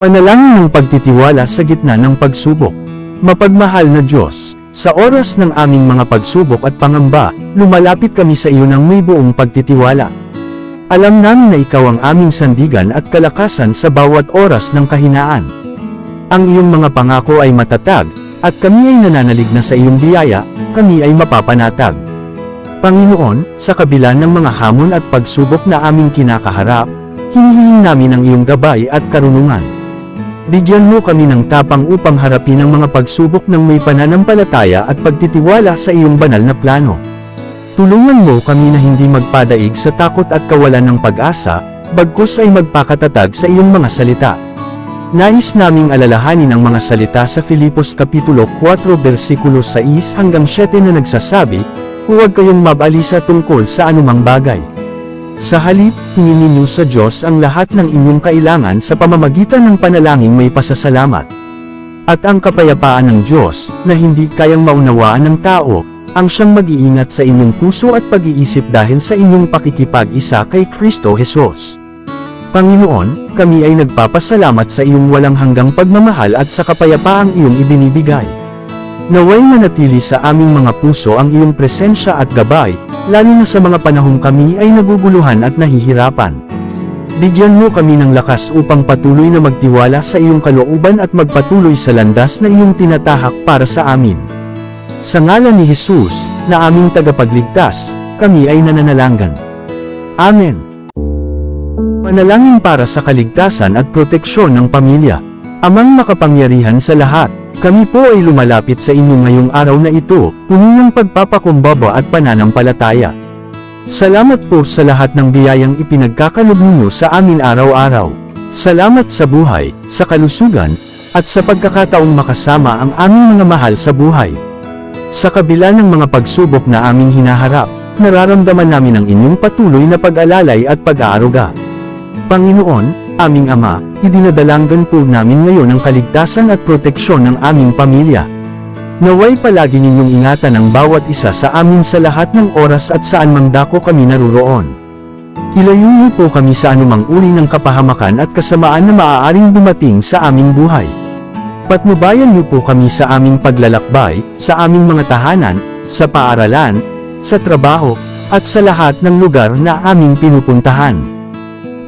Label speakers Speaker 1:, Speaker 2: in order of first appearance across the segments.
Speaker 1: Panalangin ng pagtitiwala sa gitna ng pagsubok. Mapagmahal na Diyos, sa oras ng aming mga pagsubok at pangamba, lumalapit kami sa iyo ng may buong pagtitiwala. Alam namin na ikaw ang aming sandigan at kalakasan sa bawat oras ng kahinaan. Ang iyong mga pangako ay matatag, at kami ay nananalig na sa iyong biyaya, kami ay mapapanatag. Panginoon, sa kabila ng mga hamon at pagsubok na aming kinakaharap, hinihiling namin ang iyong gabay at karunungan. Bigyan mo kami ng tapang upang harapin ang mga pagsubok ng may pananampalataya at pagtitiwala sa iyong banal na plano. Tulungan mo kami na hindi magpadaig sa takot at kawalan ng pag-asa, bagkus ay magpakatatag sa iyong mga salita. Nais naming alalahanin ang mga salita sa Filipos Kapitulo 4 versikulo 6 hanggang 7 na nagsasabi, Huwag kayong mabalisa tungkol sa anumang bagay. Sa halip, hingin ninyo sa Diyos ang lahat ng inyong kailangan sa pamamagitan ng panalangin may pasasalamat. At ang kapayapaan ng Diyos, na hindi kayang maunawaan ng tao, ang siyang mag-iingat sa inyong puso at pag-iisip dahil sa inyong pakikipag-isa kay Kristo Jesus. Panginoon, kami ay nagpapasalamat sa iyong walang hanggang pagmamahal at sa kapayapaang iyong ibinibigay. Naway manatili sa aming mga puso ang iyong presensya at gabay, lalo na sa mga panahong kami ay naguguluhan at nahihirapan. Bigyan mo kami ng lakas upang patuloy na magtiwala sa iyong kalooban at magpatuloy sa landas na iyong tinatahak para sa amin. Sa ngalan ni Jesus, na aming tagapagligtas, kami ay nananalanggan. Amen. Panalangin para sa kaligtasan at proteksyon ng pamilya. Amang makapangyarihan sa lahat, kami po ay lumalapit sa inyo ngayong araw na ito, puno ng pagpapakumbaba at pananampalataya. Salamat po sa lahat ng biyayang ipinagkakalob ninyo sa amin araw-araw. Salamat sa buhay, sa kalusugan, at sa pagkakataong makasama ang aming mga mahal sa buhay. Sa kabila ng mga pagsubok na aming hinaharap, nararamdaman namin ang inyong patuloy na pag-alalay at pag-aaruga. Panginoon, aming Ama, idinadalanggan po namin ngayon ang kaligtasan at proteksyon ng aming pamilya. Naway palagi ninyong ingatan ang bawat isa sa amin sa lahat ng oras at saan mang dako kami naruroon. Ilayo niyo po kami sa anumang uri ng kapahamakan at kasamaan na maaaring dumating sa aming buhay. Patnubayan niyo po kami sa aming paglalakbay, sa aming mga tahanan, sa paaralan, sa trabaho, at sa lahat ng lugar na aming pinupuntahan.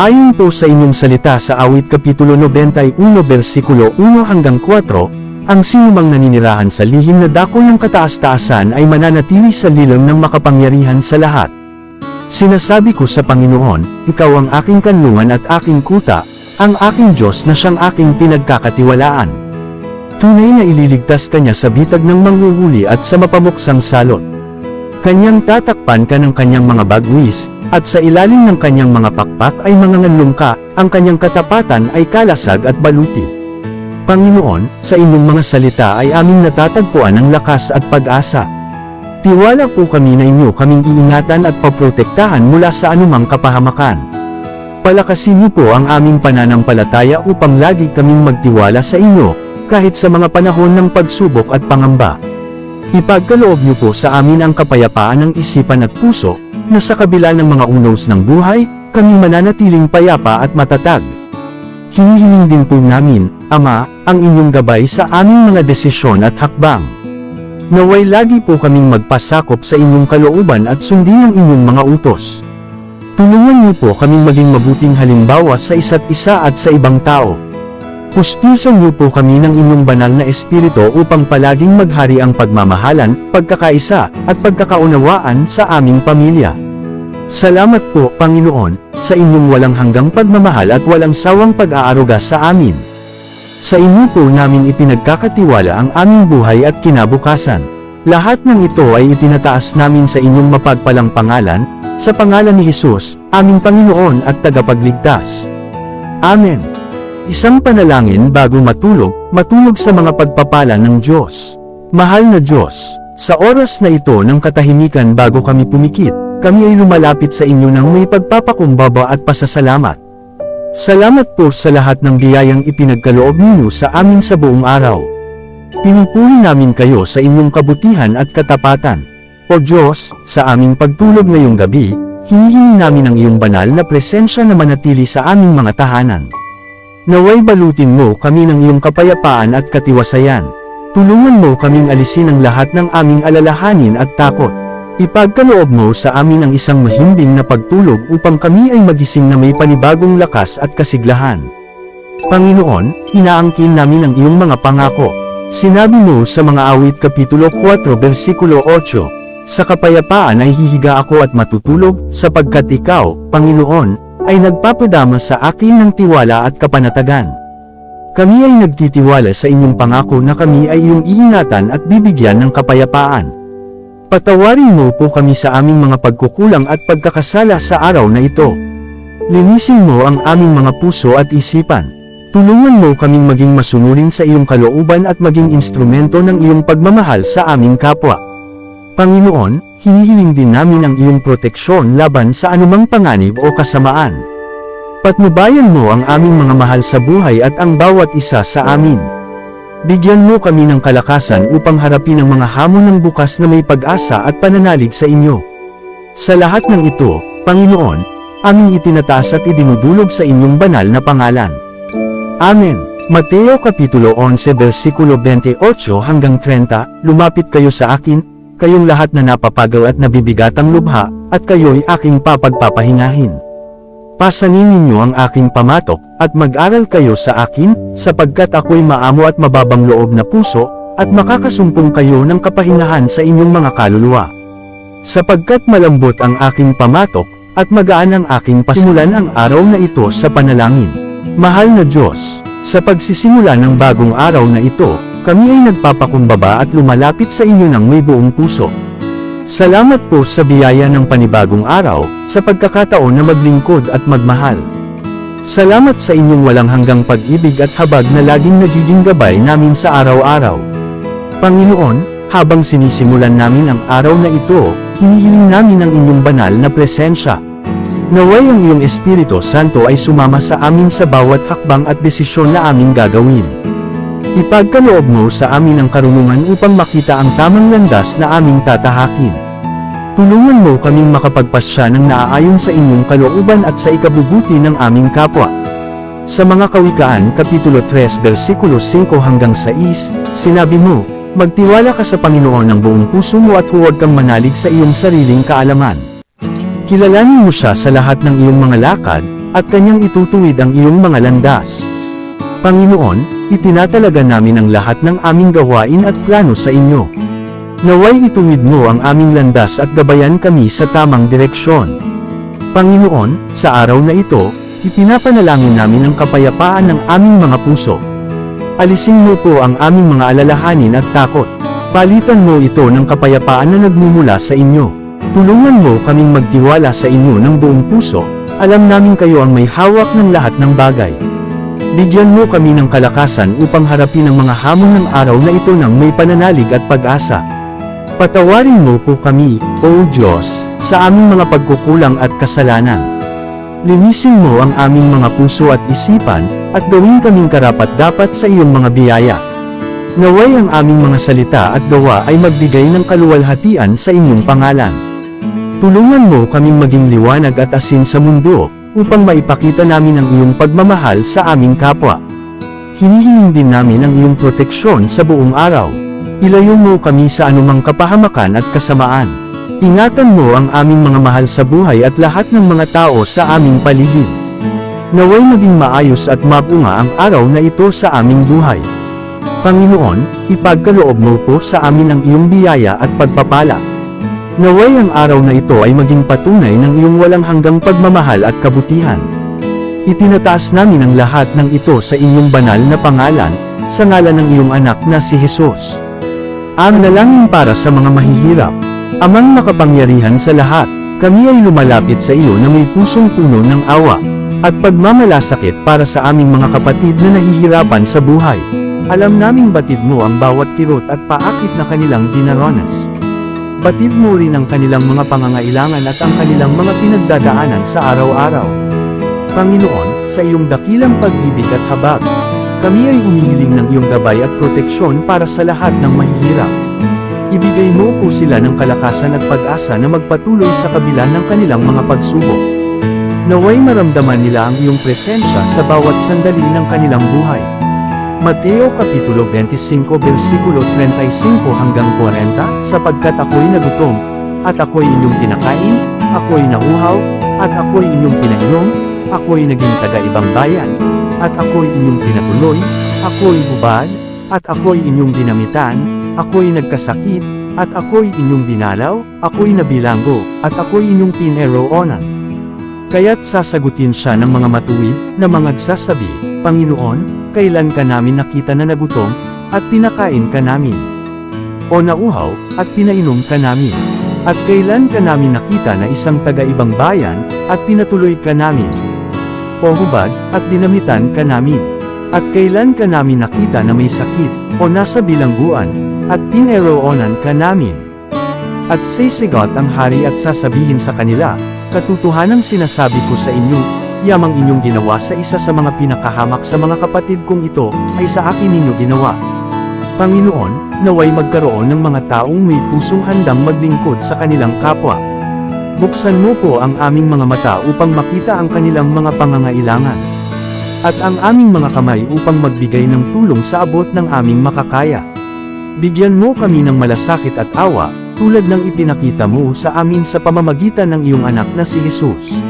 Speaker 1: Ayon po sa inyong salita sa awit kapitulo 91 versikulo 1 hanggang 4, ang sinumang naninirahan sa lihim na dako ng kataas-taasan ay mananatili sa lilam ng makapangyarihan sa lahat. Sinasabi ko sa Panginoon, Ikaw ang aking kanlungan at aking kuta, ang aking Diyos na siyang aking pinagkakatiwalaan. Tunay na ililigtas kanya sa bitag ng manghuhuli at sa mapamuksang salot. Kanyang tatakpan ka ng kanyang mga bagwis, at sa ilalim ng kanyang mga pakpak ay mga nganlungka, ang kanyang katapatan ay kalasag at baluti. Panginoon, sa inyong mga salita ay aming natatagpuan ang lakas at pag-asa. Tiwala po kami na inyo kaming iingatan at paprotektahan mula sa anumang kapahamakan. Palakasin niyo po ang aming pananampalataya upang lagi kaming magtiwala sa inyo, kahit sa mga panahon ng pagsubok at pangamba. Ipagkaloob niyo po sa amin ang kapayapaan ng isipan at puso, na sa kabila ng mga unos ng buhay, kami mananatiling payapa at matatag. Hinihiling din po namin, Ama, ang inyong gabay sa aming mga desisyon at hakbang. Naway lagi po kaming magpasakop sa inyong kalooban at sundin ang inyong mga utos. Tulungan niyo po kaming maging mabuting halimbawa sa isa't isa at sa ibang tao. Pustusan niyo po kami ng inyong banal na espiritu upang palaging maghari ang pagmamahalan, pagkakaisa, at pagkakaunawaan sa aming pamilya. Salamat po, Panginoon, sa inyong walang hanggang pagmamahal at walang sawang pag-aaruga sa amin. Sa inyo po namin ipinagkakatiwala ang aming buhay at kinabukasan. Lahat ng ito ay itinataas namin sa inyong mapagpalang pangalan, sa pangalan ni Jesus, aming Panginoon at tagapagligtas. Amen. Isang panalangin bago matulog, matulog sa mga pagpapala ng Diyos. Mahal na Diyos, sa oras na ito ng katahimikan bago kami pumikit, kami ay lumalapit sa inyo ng may pagpapakumbaba at pasasalamat. Salamat po sa lahat ng biyayang ipinagkaloob ninyo sa amin sa buong araw. Pinupuri namin kayo sa inyong kabutihan at katapatan. O Diyos, sa aming pagtulog ngayong gabi, hinihingi namin ang iyong banal na presensya na manatili sa aming mga tahanan. Naway balutin mo kami ng iyong kapayapaan at katiwasayan. Tulungan mo kaming alisin ang lahat ng aming alalahanin at takot. Ipagkaloob mo sa amin ang isang mahimbing na pagtulog upang kami ay magising na may panibagong lakas at kasiglahan. Panginoon, inaangkin namin ang iyong mga pangako. Sinabi mo sa mga awit kapitulo 4 versikulo 8, Sa kapayapaan ay hihiga ako at matutulog, sapagkat ikaw, Panginoon, ay nagpapadama sa akin ng tiwala at kapanatagan. Kami ay nagtitiwala sa inyong pangako na kami ay iyong iingatan at bibigyan ng kapayapaan. Patawarin mo po kami sa aming mga pagkukulang at pagkakasala sa araw na ito. Linisin mo ang aming mga puso at isipan. Tulungan mo kaming maging masunurin sa iyong kalooban at maging instrumento ng iyong pagmamahal sa aming kapwa. Panginoon, hinihiling din namin ang iyong proteksyon laban sa anumang panganib o kasamaan. Patnubayan mo ang aming mga mahal sa buhay at ang bawat isa sa amin. Bigyan mo kami ng kalakasan upang harapin ang mga hamon ng bukas na may pag-asa at pananalig sa inyo. Sa lahat ng ito, Panginoon, aming itinataas at idinudulog sa inyong banal na pangalan. Amen. Mateo Kapitulo 11 versikulo 28 hanggang 30, Lumapit kayo sa akin, kayong lahat na napapagaw at nabibigatang lubha, at kayo'y aking papagpapahingahin. Pasanin ninyo ang aking pamatok, at mag-aral kayo sa akin, sapagkat ako'y maamo at mababang loob na puso, at makakasumpong kayo ng kapahingahan sa inyong mga kaluluwa. Sapagkat malambot ang aking pamatok, at magaan ang aking pasimulan ang araw na ito sa panalangin. Mahal na Diyos, sa pagsisimula ng bagong araw na ito, kami ay nagpapakumbaba at lumalapit sa inyo ng may buong puso. Salamat po sa biyaya ng panibagong araw, sa pagkakataon na maglingkod at magmahal. Salamat sa inyong walang hanggang pag-ibig at habag na laging nagiging gabay namin sa araw-araw. Panginoon, habang sinisimulan namin ang araw na ito, hinihiling namin ang inyong banal na presensya. Naway ang iyong Espiritu Santo ay sumama sa amin sa bawat hakbang at desisyon na aming gagawin. Ipagkaloob mo sa amin ang karunungan upang makita ang tamang landas na aming tatahakin. Tulungan mo kaming makapagpasya ng naaayon sa inyong kalooban at sa ikabubuti ng aming kapwa. Sa mga kawikaan Kapitulo 3 versikulo 5 hanggang 6, sinabi mo, Magtiwala ka sa Panginoon ng buong puso mo at huwag kang manalig sa iyong sariling kaalaman. Kilalanin mo siya sa lahat ng iyong mga lakad, at kanyang itutuwid ang iyong mga landas. Panginoon, itinatalaga namin ang lahat ng aming gawain at plano sa inyo. Naway ituwid mo ang aming landas at gabayan kami sa tamang direksyon. Panginoon, sa araw na ito, ipinapanalangin namin ang kapayapaan ng aming mga puso. Alisin mo po ang aming mga alalahanin at takot. Palitan mo ito ng kapayapaan na nagmumula sa inyo. Tulungan mo kaming magtiwala sa inyo ng buong puso, alam namin kayo ang may hawak ng lahat ng bagay. Bigyan mo kami ng kalakasan upang harapin ang mga hamon ng araw na ito ng may pananalig at pag-asa. Patawarin mo po kami, O Diyos, sa aming mga pagkukulang at kasalanan. Linisin mo ang aming mga puso at isipan, at gawin kaming karapat-dapat sa iyong mga biyaya. Naway ang aming mga salita at gawa ay magbigay ng kaluwalhatian sa inyong pangalan. Tulungan mo kaming maging liwanag at asin sa mundo, upang maipakita namin ang iyong pagmamahal sa aming kapwa. Hinihiling din namin ang iyong proteksyon sa buong araw. Ilayo mo kami sa anumang kapahamakan at kasamaan. Ingatan mo ang aming mga mahal sa buhay at lahat ng mga tao sa aming paligid. Naway maging maayos at mabunga ang araw na ito sa aming buhay. Panginoon, ipagkaloob mo po sa amin ang iyong biyaya at pagpapala. Naway ang araw na ito ay maging patunay ng iyong walang hanggang pagmamahal at kabutihan. Itinataas namin ang lahat ng ito sa inyong banal na pangalan, sa ngalan ng iyong anak na si Jesus. Ang nalangin para sa mga mahihirap. Amang makapangyarihan sa lahat, kami ay lumalapit sa iyo na may pusong puno ng awa, at pagmamalasakit para sa aming mga kapatid na nahihirapan sa buhay. Alam naming batid mo ang bawat kirot at paakit na kanilang dinaranas. Batid mo rin ang kanilang mga pangangailangan at ang kanilang mga pinagdadaanan sa araw-araw. Panginoon, sa iyong dakilang pag-ibig at habag, kami ay humihiling ng iyong gabay at proteksyon para sa lahat ng mahihirap. Ibigay mo po sila ng kalakasan at pag-asa na magpatuloy sa kabila ng kanilang mga pagsubok. Naway maramdaman nila ang iyong presensya sa bawat sandali ng kanilang buhay. Mateo Kapitulo 25 versikulo 35 hanggang 40 Sapagkat ako'y nagutom, at ako'y inyong pinakain, ako'y nauhaw, at ako'y inyong pinainom, ako'y naging taga-ibang bayan, at ako'y inyong pinatuloy, ako'y hubad, at ako'y inyong dinamitan, ako'y nagkasakit, at ako'y inyong dinalaw, ako'y nabilanggo, at ako'y inyong pineroonan. Kaya't sasagutin siya ng mga matuwid na mga nagsasabi, Panginoon, kailan ka namin nakita na nagutom, at pinakain ka namin? O nauhaw, at pinainom ka namin? At kailan ka namin nakita na isang taga-ibang bayan, at pinatuloy ka namin? O hubad, at dinamitan ka namin? At kailan ka namin nakita na may sakit, o nasa bilangguan, at pineroonan ka namin? At sisigot ang hari at sasabihin sa kanila, Katotohanang sinasabi ko sa inyo, yamang inyong ginawa sa isa sa mga pinakahamak sa mga kapatid kong ito, ay sa akin ninyo ginawa. Panginoon, naway magkaroon ng mga taong may pusong handang maglingkod sa kanilang kapwa. Buksan mo po ang aming mga mata upang makita ang kanilang mga pangangailangan. At ang aming mga kamay upang magbigay ng tulong sa abot ng aming makakaya. Bigyan mo kami ng malasakit at awa, tulad ng ipinakita mo sa amin sa pamamagitan ng iyong anak na si Jesus.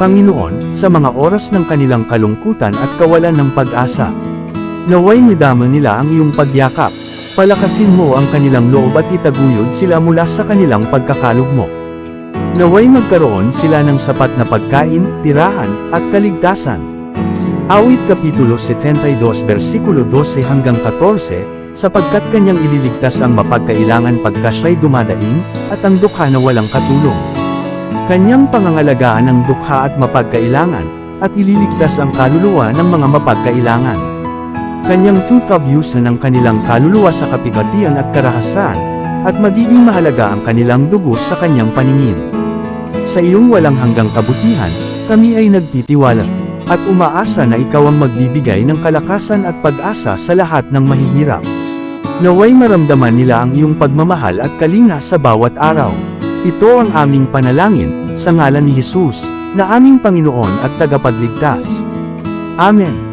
Speaker 1: Panginoon, sa mga oras ng kanilang kalungkutan at kawalan ng pag-asa, naway midama nila ang iyong pagyakap, palakasin mo ang kanilang loob at itaguyod sila mula sa kanilang pagkakalugmok. Naway magkaroon sila ng sapat na pagkain, tirahan, at kaligtasan. Awit Kapitulo 72 versikulo 12 hanggang 14, sapagkat kanyang ililigtas ang mapagkailangan pagka siya'y dumadaing, at ang dukha na walang katulong. Kanyang pangangalagaan ang dukha at mapagkailangan, at ililigtas ang kaluluwa ng mga mapagkailangan. Kanyang tukabyusan ang kanilang kaluluwa sa kapigatian at karahasan, at magiging mahalaga ang kanilang dugo sa kanyang paningin. Sa iyong walang hanggang kabutihan, kami ay nagtitiwala, at umaasa na ikaw ang magbibigay ng kalakasan at pag-asa sa lahat ng mahihirap. Naway maramdaman nila ang iyong pagmamahal at kalinga sa bawat araw. Ito ang aming panalangin, sa ngalan ni Jesus, na aming Panginoon at tagapagligtas. Amen.